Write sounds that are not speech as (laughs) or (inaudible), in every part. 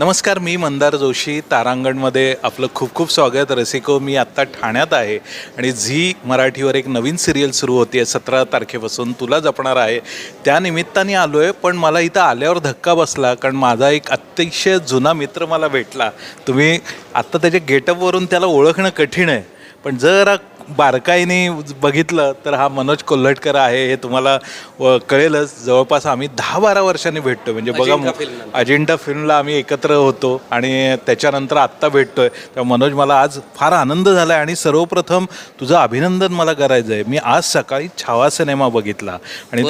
नमस्कार मी मंदार जोशी. तारांगणमध्ये आपलं खूप खूप स्वागत. रसिको मी आत्ता ठाण्यात आहे आणि झी मराठीवर एक नवीन सिरियल सुरू होती आहे सतरा तारखेपासून तुला जपणार आहे. त्या निमित्ताने आलो आहे पण मला इथं आल्यावर धक्का बसला कारण माझा एक अतिशय जुना मित्र मला भेटला. तुम्ही आत्ता त्याच्या गेटअपवरून त्याला ओळखणं कठीण आहे पण जरा बारकाईने बघितलं तर हा मनोज कोल्हटकर आहे हे तुम्हाला कळेलच. जवळपास आम्ही दहा बारा वर्षांनी भेटतो म्हणजे बघा अजिंठा फिल्मला. आम्ही एकत्र होतो आणि त्याच्यानंतर आत्ता भेटतोय. तर मनोज मला आज फार आनंद झाला आहे आणि सर्वप्रथम तुझं अभिनंदन मला करायचं आहे मी आज सकाळी छावा सिनेमा बघितला. आणि.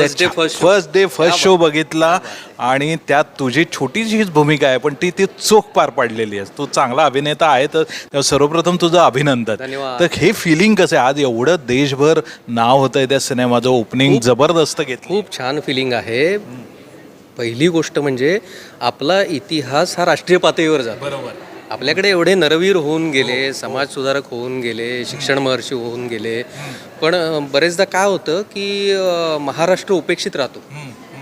फर्स्ट डे फर्स्ट शो बघितला. आणि त्यात तुझी छोटीशीच भूमिका आहे पण ती ती चोख पार पाडलेली आहे. तू चांगला अभिनेता आहे तर सर्वप्रथम तुझं अभिनंदन. तर हे फिलिंग कसं आहे? आज एवढं देशभर नाव होतं आहे त्या सिनेमाचं ओपनिंग जबरदस्त घेतलं. खूप छान फिलिंग आहे. पहिली गोष्ट म्हणजे आपला इतिहास हा राष्ट्रीय पातळीवर जातो. बरोबर. आपल्याकडे एवढे नरवीर होऊन गेले समाजसुधारक होऊन गेले शिक्षण महर्षी होऊन गेले. पण बरेचदा काय होतं की महाराष्ट्र उपेक्षित राहतो.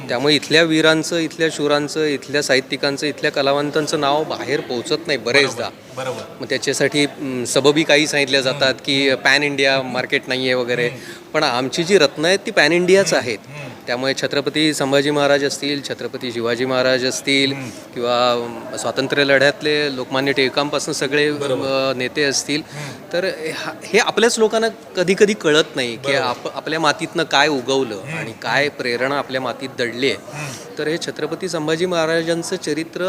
त्यामुळे इथल्या वीरांचं इथल्या शूरांचं इथल्या साहित्यिकांचं इथल्या कलावंतांचं नाव बाहेर पोहोचत नाही बरेचदा. बरोबर मग त्याच्यासाठी सबबी काही सांगितल्या जातात की पॅन इंडिया मार्केट नाही आहे वगैरे. पण आमची जी रत्न आहेत ती पॅन इंडियाच आहेत. त्यामुळे छत्रपती संभाजी महाराज असतील छत्रपती शिवाजी महाराज असतील किंवा स्वातंत्र्य लढ्यातले लोकमान्य टिळकांपासून सगळे नेते असतील. तर हा- हे आपल्याच लोकांना कधी कधी कळत नाही की आप आपल्या मातीतनं काय उगवलं आणि काय प्रेरणा आपल्या मातीत दडली आहे तर हे छत्रपती संभाजी महाराजांचं चरित्र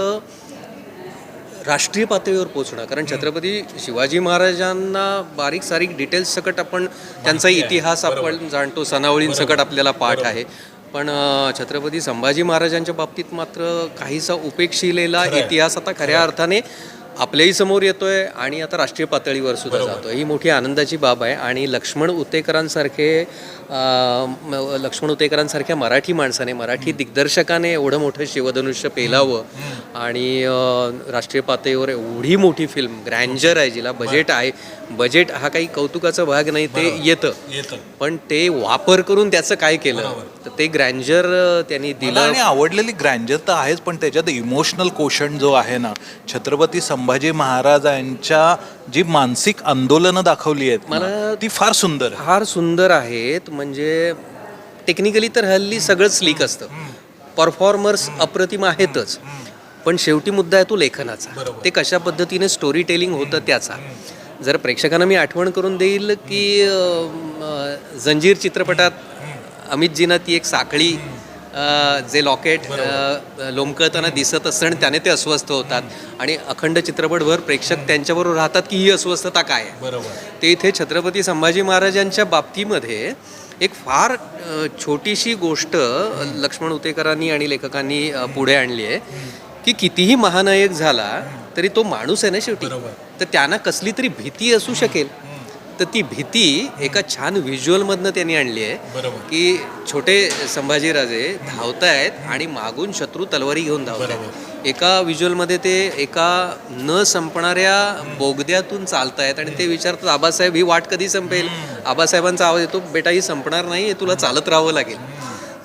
राष्ट्रीय पातळीवर पोचणं कारण छत्रपती शिवाजी महाराजांना बारीक सारीक डिटेल्स सकट आपण त्यांचा इतिहास आपण जाणतो. सनावळींसकट आपल्याला पाठ आहे. पण छत्रपती संभाजी महाराजांच्या बाबतीत मात्र काहीसा उपेक्षिलेला इतिहास आता खऱ्या अर्थाने आपल्याही समोर येतोय आणि आता राष्ट्रीय पातळीवर सुद्धा जातोय. ही मोठी आनंदाची बाब आहे. आणि लक्ष्मण उतेकरांसारखे लक्ष्मण उतेकरांसारख्या मराठी माणसाने मराठी दिग्दर्शकाने एवढं मोठं शिवधनुष्य पेलावं आणि राष्ट्रीय पातळीवर एवढी मोठी फिल्म ग्रँजर आहे जिला बजेट आहे. बजेट हा काही कौतुकाचा भाग नाही ते येतं. पण ते वापर करून त्याचं काय केलं तर ते ग्रँजर त्यांनी दिलं. आणि आवडलेली ग्रँजर तर आहेच पण त्याच्यात इमोशनल कोशन जो आहे ना छत्रपती संभाजी महाराजांच्या जी मानसिक आंदोलनं दाखवली आहेत मला- ती फार सुंदर आहे. फार सुंदर आहेत. म्हणजे टेक्निकली तर हल्ली सगळंच स्लीक असतं. परफॉर्मर्स अप्रतिम आहेतच. पण शेवटी मुद्दा आहे तो लेखनाचा. ते कशा पद्धतीने स्टोरी टेलिंग होतं त्याचा. जर प्रेक्षकांना मी आठवण करून देईल की अं, अं, जंजीर चित्रपटात अमितजीनं ती एक साखळी जे लॉकेट लोंबकळताना दिसत असतं आणि त्याने ते अस्वस्थ होतात. आणि अखंड चित्रपटभर प्रेक्षक त्यांच्याबरोबर राहतात की ही अस्वस्थता काय आहे? ते इथे छत्रपती संभाजी महाराजांच्या बाबतीमध्ये एक फार छोटीशी गोष्ट लक्ष्मण उतेकरांनी आणि लेखकांनी पुढे आणली आहे की कितीही महानायक झाला तरी तो माणूस आहे ना शेवटी. तर त्यांना कसली तरी भीती असू शकेल. तर ती भीती एका छान व्हिज्युअलमधनं त्यांनी आणली आहे. की छोटे संभाजीराजे धावतायत आणि मागून शत्रू तलवारी घेऊन धावत आहेत एका व्हिज्युअलमध्ये ते एका न संपणाऱ्या बोगद्यातून चालतायत आणि ते विचारतात आबासाहेब ही वाट कधी संपेल? आबासाहेबांचा आवाज येतो बेटा ही संपणार नाही हे तुला चालत राहावं लागेल.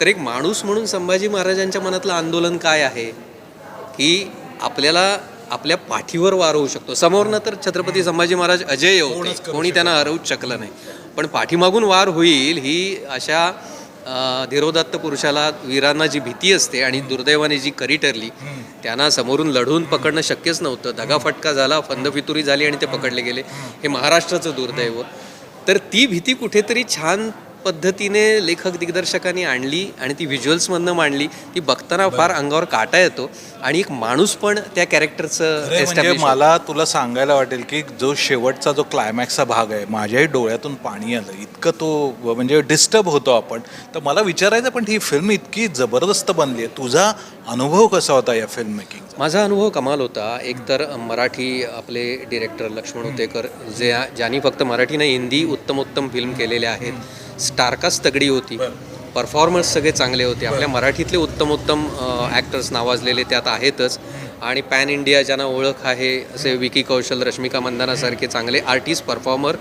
तर एक माणूस म्हणून संभाजी महाराजांच्या मनातलं आंदोलन काय आहे? की आपल्याला आपल्या पाठीवर वार होऊ शकतो. समोरनं तर छत्रपती संभाजी महाराज अजय होते. कोणी त्यांना हरवूच शकलं नाही. पण पाठीमागून वार होईल ही अशा धीरोदात्त पुरुषाला वीरांना जी भीती असते आणि दुर्दैवाने जी करी ठरली त्यांना समोरून लढून पकडणं शक्यच नव्हतं. दगाफटका झाला फंदफितुरी झाली आणि ते पकडले गेले. हे महाराष्ट्राचं दुर्दैव. तर ती भीती कुठेतरी छान पद्धतीने लेखक दिग्दर्शकांनी आणली आणि ती व्हिज्युअल्समधनं मांडली ती बघताना फार अंगावर काटा येतो आणि एक माणूस पण त्या कॅरेक्टरचं म्हणजे. मला तुला सांगायला वाटेल की जो शेवटचा जो क्लायमॅक्सचा भाग आहे माझ्याही डोळ्यातून पाणी आलं. इतकं तो म्हणजे डिस्टर्ब होतो आपण. तर मला विचारायचं पण ही फिल्म इतकी जबरदस्त बनली आहे. तुझा अनुभव कसा होता या फिल्म मेकिंगचा माझा अनुभव कमाल होता. एकतर मराठी आपले डिरेक्टर लक्ष्मण उतेकर जे ज्यांनी फक्त मराठी नाही हिंदी उत्तम उत्तम फिल्म केलेल्या आहेत स्टारकास्ट तगडी होती. परफॉर्मन्स सगळे चांगले होते. आपल्या मराठीतले उत्तम उत्तम ॲक्टर्स नावाजलेले त्यात आहेतच. आणि पॅन इंडिया ज्यांना ओळख आहे असे विकी कौशल रश्मिका मंदानासारखे चांगले आर्टिस्ट परफॉर्मर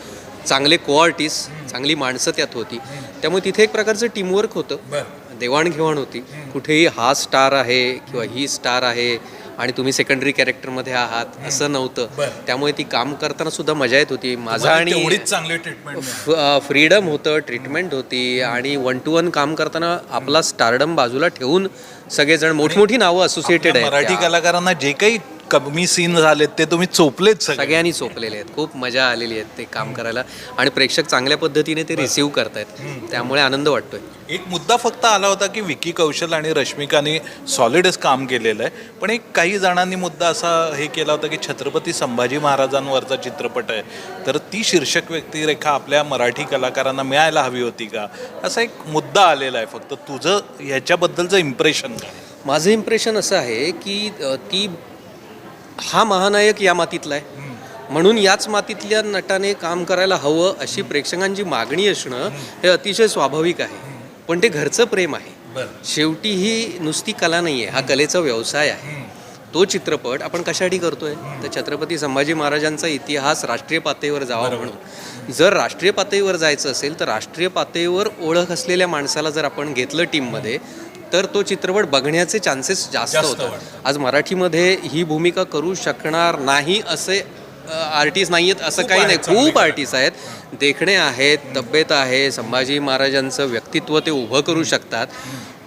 चांगले को आर्टिस्ट चांगली माणसं त्यात होती. त्यामुळे तिथे एक प्रकारचं टीमवर्क होतं. देवाणघेवाण होती. कुठेही हा स्टार आहे किंवा ही स्टार आहे आणि तुम्ही सेकंडरी कॅरेक्टरमध्ये आहात असं नव्हतं. त्यामुळे ती काम करताना सुद्धा मजा येत होती. माझा आणि तेवढीच चांगली ट्रीटमेंट फ्रीडम होतं ट्रीटमेंट होती आणि वन टू वन काम करताना आपला स्टारडम बाजूला ठेवून सगळेजण मोठमोठी नावं असोसिएटेड आहेत. मराठी. कलाकारांना जे काही कमी सीन झालेत ते तुम्ही चोपलेत सगळे. सगळ्यांनी चोपलेले आहेत. खूप मजा आलेली आहे ते काम करायला. आणि प्रेक्षक चांगल्या पद्धतीने ते रिसीव्ह करतायत. त्यामुळे आनंद वाटतोय. एक मुद्दा फक्त आला होता की विकी कौशल आणि रश्मिकाने सॉलिडच काम केलेलं आहे. पण एक काही जणांनी मुद्दा असा हे केला होता की छत्रपती संभाजी महाराजांवरचा चित्रपट आहे. तर ती शीर्षक व्यक्तिरेखा आपल्या मराठी कलाकारांना मिळायला हवी होती का? असा एक मुद्दा आलेला आहे फक्त. तुझं ह्याच्याबद्दलचं इम्प्रेशन काय? माझं इम्प्रेशन असं आहे की अ, ती हा महानायक या मातीतला आहे. म्हणून याच मातीतल्या नटाने काम करायला हवं अशी प्रेक्षकांची मागणी असणं हे अतिशय स्वाभाविक आहे. पण ते घरचं प्रेम आहे. शेवटी ही नुसती कला नाही आहे हा कलेचा व्यवसाय आहे. तो चित्रपट आपण कशासाठी करतोय? तर छत्रपती संभाजी महाराजांचा इतिहास राष्ट्रीय पातळीवर जावा म्हणून. जर राष्ट्रीय पातळीवर जायचं असेल तर राष्ट्रीय पातळीवर ओळख असलेल्या माणसाला जर आपण घेतलं टीममध्ये तर तो चित्रपट बघण्याचे चान्सेस जास्त होतात. आज मराठीमध्ये ही भूमिका करू शकणार नाही असे आर्टिस्ट नाही आहेत असं काही नाही. खूप आर्टिस्ट आहेत. देखणे आहेत तब्येत आहे संभाजी महाराजांचं व्यक्तित्व ते उभं करू शकतात.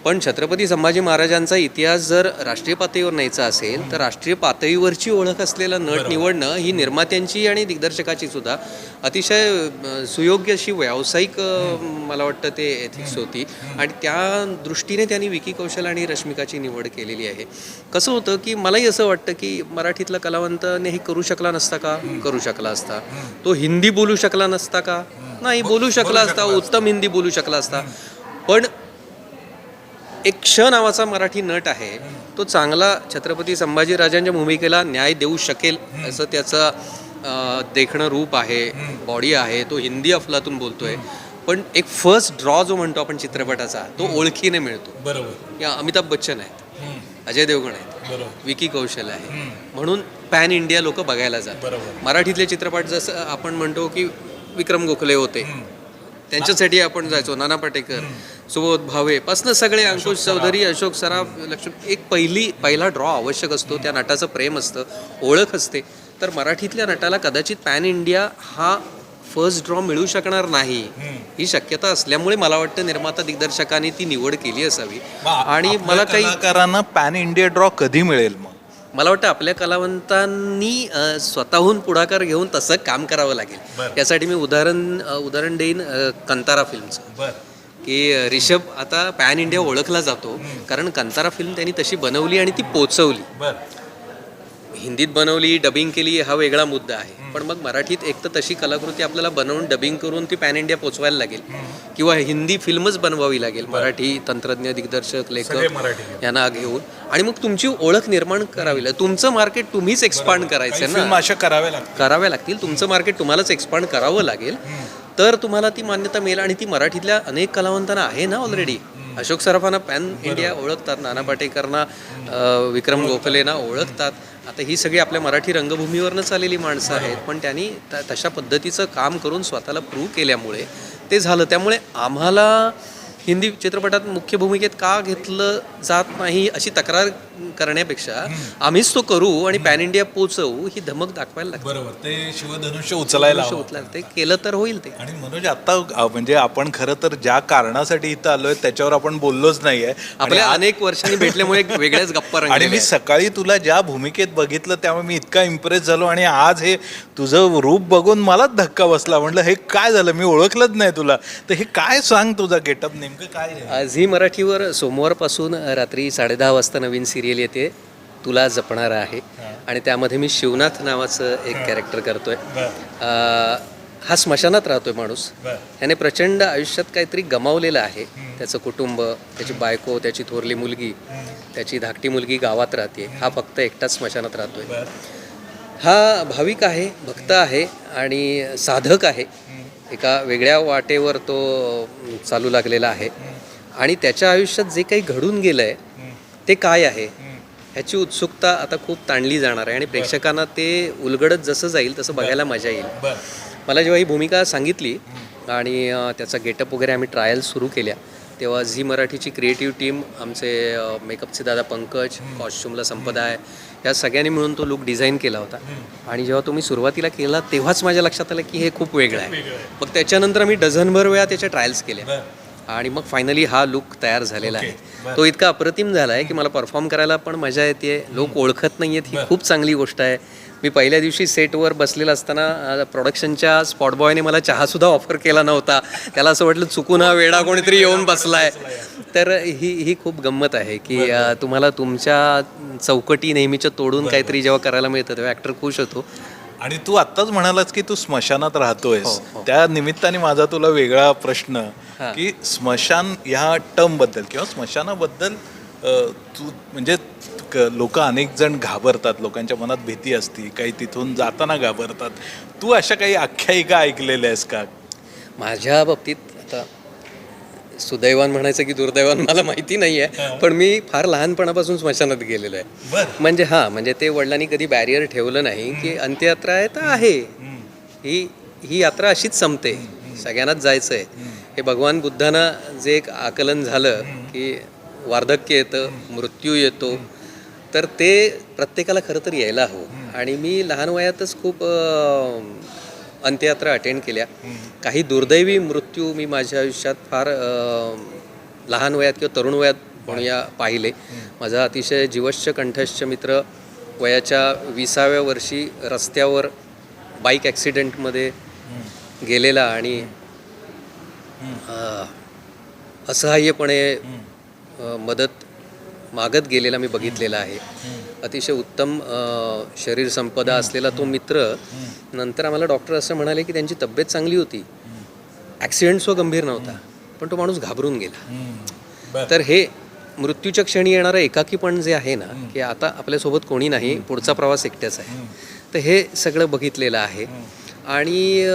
पण छत्रपती संभाजी महाराजांचा इतिहास जर राष्ट्रीय पातळीवर न्यायचा असेल तर राष्ट्रीय पातळीवरची ओळख असलेला नट निवडणं ही निर्मात्यांची आणि दिग्दर्शकाची सुद्धा अतिशय सुयोग्य अशी व्यावसायिक मला वाटतं ते एथिक्स होती. आणि त्या दृष्टीने त्यांनी विकी कौशल आणि रश्मिकाची निवड केलेली आहे. कसं होतं की मलाही असं वाटतं की मराठीतला कलावंताने हे करू शकला नसता का? करू शकला असता. तो हिंदी बोलू शकला नसता का? नाही बोलू शकला असता उत्तम हिंदी बोलू शकला असता. पण एक क्ष नावाचा मराठी नट आहे. तो चांगला छत्रपती संभाजीराजांच्या भूमिकेला न्याय देऊ शकेल असं त्याचं देखणं रूप आहे बॉडी आहे. तो हिंदी अफलातून बोलतोय. पण एक फर्स्ट ड्रॉ जो म्हणतो आपण चित्रपटाचा तो ओळखीने मिळतो. बरोबर. या अमिताभ बच्चन आहेत. अजय देवगण आहेत. विकी कौशल आहे. म्हणून पॅन इंडिया लोक बघायला जातात. बरोबर. मराठीतले चित्रपट जसं आपण म्हणतो की विक्रम गोखले होते. त्यांच्यासाठी आपण जायचो. नाना पाटेकर. सुबोध भावे पासनं सगळे अंकुश चौधरी अशोक सराफ लक्ष्मी एक पहिली पहिला ड्रॉ आवश्यक असतो त्या नटाचं प्रेम असतं ओळख असते. तर मराठीतल्या नटाला कदाचित पॅन इंडिया हा फर्स्ट ड्रॉ मिळू शकणार नाही. ही शक्यता असल्यामुळे मला वाटतं निर्माता दिग्दर्शकांनी ती निवड केली असावी. आणि मला काही कलाकारांना पॅन इंडिया ड्रॉ कधी मिळेल मग? मला वाटतं आपल्या कलावंतांनी स्वतःहून पुढाकार घेऊन तसं काम करावं लागेल. बरं. त्यासाठी मी उदाहरण उदाहरण देईन कंतारा फिल्मचं की रिषभ आता पॅन इंडिया ओळखला जातो. कारण कंतारा फिल्म त्यांनी तशी बनवली आणि ती पोचवली. हिंदीत बनवली डबिंग केली हा वेगळा मुद्दा आहे. पण मग मराठीत एक तर तशी कलाकृती आपल्याला बनवून डबिंग करून ती पॅन इंडिया पोचवायला लागेल. किंवा हिंदी फिल्मच बनवावी लागेल. मराठी तंत्रज्ञ दिग्दर्शक लेखक यांना घेऊन. आणि मग तुमची ओळख निर्माण करावी लागेल. तुमचं मार्केट तुम्हीच एक्सपांड करायचं ना? अशा कराव्या लागतात कराव्या लागतील. तुमचं मार्केट तुम्हालाच एक्सपांड करावं लागेल. तर तुम्हाला ती मान्यता मिळेल आणि ती मराठीतल्या अनेक कलावंतांना आहे ना ऑलरेडी अशोक सराफांना पॅन इंडिया ओळखतात नाना पाटेकरना विक्रम गोखलेना ओळखतात. आता ही सगळी आपल्या मराठी रंगभूमीवरनंच आलेली माणसं आहेत पण त्यांनी तशा पद्धतीचं काम करून स्वतःला प्रूव्ह केल्यामुळे ते झालं. त्यामुळे आम्हाला हिंदी चित्रपटात मुख्य भूमिकेत का घेतलं जात नाही अशी तक्रार करण्यापेक्षा आम्हीच तो करू आणि पॅन इंडिया पोचवू ही धमक दाखवायला लागते. बरोबर. ते शिवधनुष्य उचलायला. उचलायला ते केलं तर होईल ते. आणि मनोज आता म्हणजे आपण खरं तर ज्या कारणासाठी इथं आलोय त्याच्यावर आपण बोललोच नाहीये. आपल्या अनेक वर्षांनी भेटल्यामुळे वेगळ्याच गप्पा (laughs) आणि मी. सकाळी तुला ज्या भूमिकेत बघितलं त्यामुळे मी इतका इम्प्रेस झालो आणि आज हे तुझं रूप बघून मलाच धक्का बसला. म्हटलं हे काय झालं? मी ओळखलंच नाही तुला. तर हे काय सांग तुझा गेटअप नेमकं काय आहे? झी मराठीवर सोमवारपासून रात्री साडेदहा वाजता नवीन सिरियल येते तुला जपणार आहे. आणि त्यामध्ये मी शिवनाथ नावाचं एक कॅरेक्टर करतोय. हा स्मशानात राहतोय माणूस. त्याने प्रचंड आयुष्यात काहीतरी गमावलेलं आहे. त्याचं कुटुंब त्याची बायको त्याची थोरली मुलगी त्याची धाकटी मुलगी गावात राहते. हा फक्त एकटाच स्मशानात राहतोय. हा भाविक आहे भक्त आहे आणि साधक आहे. एका वेगळ्या वाटेवर तो चालू लागलेला आहे. आणि त्याच्या आयुष्यात जे काही घडून गेलं आहे ते काय आहे? ह्याची उत्सुकता आता खूप ताणली जाणार आहे आणि प्रेक्षकांना ते उलगडत जसं जाईल तसं बघायला मजा येईल. मला जेव्हा ही भूमिका सांगितली आणि त्याचा गेटअप वगैरे आम्ही ट्रायल सुरू केल्या तेव्हा झी मराठीची क्रिएटिव्ह टीम आमचे मेकअपचे दादा पंकज कॉस्ट्युमला संपदा आहे. या सगळ्यांनी मिळून तो लुक डिझाईन केला होता. आणि जेव्हा तुम्ही सुरुवातीला केला तेव्हाच माझ्या लक्षात आलं की हे खूप वेगळं आहे. मग त्याच्यानंतर आम्ही डझनभर वेळा त्याच्या ट्रायल्स केल्या. आणि मग फायनली हा लुक तयार झालेला आहे. तो इतका अप्रतिम झाला आहे की मला परफॉर्म करायला पण मजा येते. लोक ओळखत नाही आहेत ही खूप चांगली गोष्ट आहे. मी पहिल्या दिवशी सेटवर बसलेला असताना प्रोडक्शनच्या स्पॉट बॉयने मला चहासुद्धा ऑफर केला नव्हता. त्याला असं वाटलं चुकून हा वेडा कोणीतरी येऊन बसलाय. तर ही ही खूप गंमत आहे की तुम्हाला तुमच्या चौकटी नेहमीच्या तोडून काहीतरी जेव्हा करायला मिळतं तेव्हा ॲक्टर खुश होतो. आणि तू आत्ताच म्हणालास की तू स्मशानात राहतोयस. त्या निमित्ताने माझा तुला वेगळा प्रश्न की स्मशान ह्या टर्मबद्दल किंवा स्मशानाबद्दल तू म्हणजे लोक अनेक जण घाबरतात लोकांच्या मनात भीती असती काही तिथून जाताना घाबरतात. तू अशा काही आख्यायिका ऐकलेल्या आहेस का? माझ्या बाबतीत आता सुदैवान म्हणायचं की दुर्दैवान मला माहिती नाही आहे पण मी फार लहानपणापासून स्मशानात गेलेलो आहे. म्हणजे हां म्हणजे ते वडिलांनी कधी बॅरियर ठेवलं नाही की अंत्ययात्रा आहे तर आहे. ही ही यात्रा अशीच संपते. सगळ्यांनाच जायचं आहे हे भगवान बुद्धांना जे एक आकलन झालं की वार्धक्य येतं मृत्यू येतो. तर ते प्रत्येकाला खरं तर यायला हवं. आणि मी लहान वयातच खूप अंत्ययात्रा अटेंड केल्या. काही दुर्दैवी मृत्यू मी माझ्या आयुष्यात फार लहान वयात किंवा तरुण वयात म्हणूया पाहिले. माझा अतिशय जीवश्य कंठस्थ मित्र वयाच्या विसाव्या वर्षी रस्त्यावर बाईक ॲक्सिडेंटमध्ये गेलेला आणि असहाय्यपणे मदत मागत गेलेला मी बघितलेला आहे. अतिशय उत्तम शरीर संपदा असलेला तो मित्र नंतर आम्हाला डॉक्टर असं म्हणाले की त्यांची तब्येत चांगली होती. ॲक्सिडेंट सो गंभीर नव्हता पण तो माणूस घाबरून गेला. तर हे मृत्यूच्या क्षणी येणारं एकाकीपण जे आहे ना की आता आपल्यासोबत कोणी नाही पुढचा प्रवास एकट्याच आहे. तर हे सगळं बघितलेलं आहे. आणि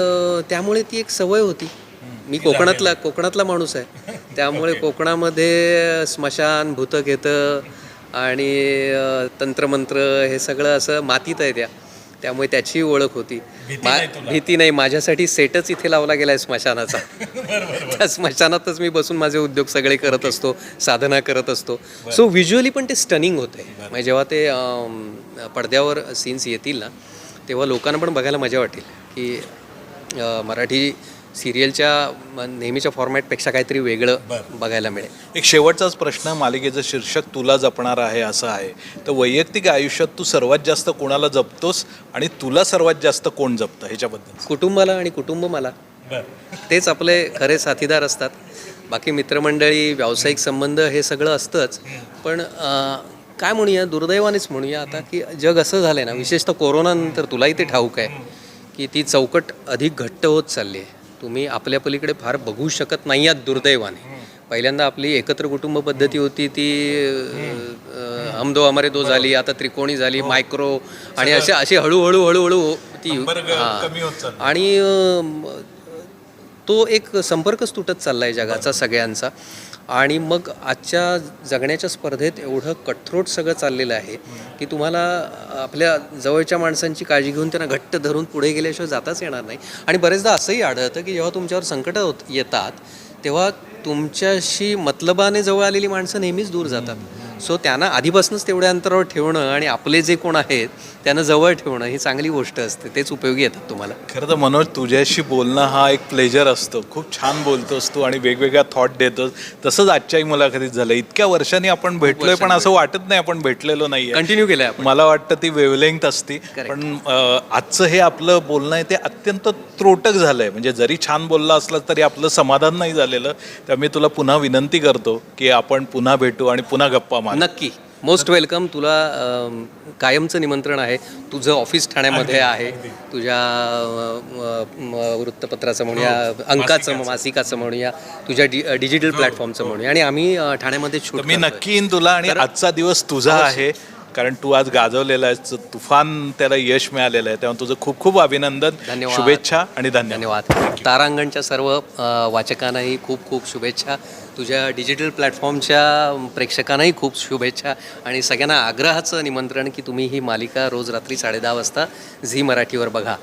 त्यामुळे ती एक सवय होती. मी कोकणातला कोकणातला माणूस आहे. त्यामुळे कोकणामध्ये स्मशान भूतं घेतं आणि तंत्रमंत्र हे सगळं असं मातीत आहे त्या. त्यामुळे त्याची ओळख होती. भीती नाही माझ्यासाठी सेटच इथे लावला गेलाय स्मशानाचा. (laughs) त्या स्मशानातच मी बसून माझे उद्योग सगळे करत असतो साधना करत असतो. सो व्हिज्युअली पण ते स्टनिंग होते म्हणजे जेव्हा ते पडद्यावर सीन्स येतील ना तेव्हा लोकांना पण बघायला मजा वाटेल. की मराठी सिरियलच्या नेहमीच्या फॉर्मॅटपेक्षा काहीतरी वेगळं बघायला मिळेल. एक शेवटचाच प्रश्न मालिकेचं शीर्षक तुला जपणार आहे असं आहे. तर वैयक्तिक आयुष्यात तू सर्वात जास्त कोणाला जपतोस आणि तुला सर्वात जास्त कोण जपतं ह्याच्याबद्दल? कुटुंबाला आणि कुटुंब मला. तेच आपले खरे साथीदार असतात. बाकी मित्रमंडळी व्यावसायिक संबंध हे सगळं असतंच. पण काय म्हणूया दुर्दैवानेच म्हणूया आता की जग असं झालं आहे ना विशेषतः कोरोनानंतर तुलाही ते ठाऊक आहे की ती चौकट अधिक घट्ट होत चालली आहे. तुम्ही आपल्या पलीकडे फार बघू शकत नाही आहात दुर्दैवाने. पहिल्यांदा आपली एकत्र कुटुंब पद्धती होती ती हम दो हमारे दो झाली आता त्रिकोणी झाली मायक्रो आणि असे अशी हळूहळू हळूहळू ती हां. आणि तो एक संपर्कच तुटत चाललाय जगाचा सगळ्यांचा. आणि मग आजच्या जगण्याच्या स्पर्धेत एवढं कठोट सगळं चाललेलं आहे की तुम्हाला आपल्या जवळच्या माणसांची काळजी घेऊन त्यांना घट्ट धरून पुढे गेल्याशिवाय जाताच येणार नाही. आणि बरेचदा असंही आढळतं की जेव्हा तुमच्यावर संकट होत येतात तेव्हा तुमच्याशी मतलबाने जवळ आलेली माणसं नेहमीच दूर जातात. सो त्यांना आधीपासूनच तेवढ्या अंतरावर ठेवणं आणि आपले जे कोण आहेत त्यांना जवळ ठेवणं ही चांगली गोष्ट असते. तेच उपयोगी येतात तुम्हाला. खरं तर मनोज तुझ्याशी बोलणं हा एक प्लेजर असतो. खूप छान बोलतोस तू आणि वेगवेगळ्या थॉट देतोस. तसंच आजच्याही मुलाखतीत झालं. इतक्या वर्षांनी आपण भेटलोय पण असं वाटत नाही आपण भेटलेलो नाहीये. कंटिन्यू केलंय आपण. मला वाटतं ती वेवलेंथ असती. पण आजचं हे आपलं बोलणं आहे ते अत्यंत त्रोटक झालंय. म्हणजे जरी छान बोलला असलं तरी आपलं समाधान नाही झालेलं. तर मी तुला पुन्हा विनंती करतो की आपण पुन्हा भेटू आणि पुन्हा गप्पा मारू. नक्की. मोस्ट वेलकम तुला कायमचं निमंत्रण आहे. तुझं ऑफिस ठाण्यामध्ये आहे. तुझ्या अ, म, वृत्तपत्राचं म्हणूया अंकाचं मासिकाचं. म्हणूया तुझ्या डि डिजिटल प्लॅटफॉर्मचं म्हणूया. आणि आम्ही अ, ठाण्यामध्ये तर शूट मी नक्की येईन तुला आणि आजचा दिवस तुझा आहे कारण तू आज गाजवलेला आहेस तुफान त्याला यश मिळालेलं आहे. तेव्हा तुझं खूप खूप अभिनंदन. धन्यवाद. शुभेच्छा आणि धन्यवाद. धन्यवाद. तारांगणच्या सर्व अ, वाचकांनाही खूप खूप शुभेच्छा. तुझ्या डिजिटल प्लॅटफॉर्मच्या प्रेक्षकांनाही खूप शुभेच्छा आणि सगळ्यांना आग्रहाचं निमंत्रण की तुम्ही ही मालिका रोज रात्री साडेदहा वाजता झी मराठीवर बघा.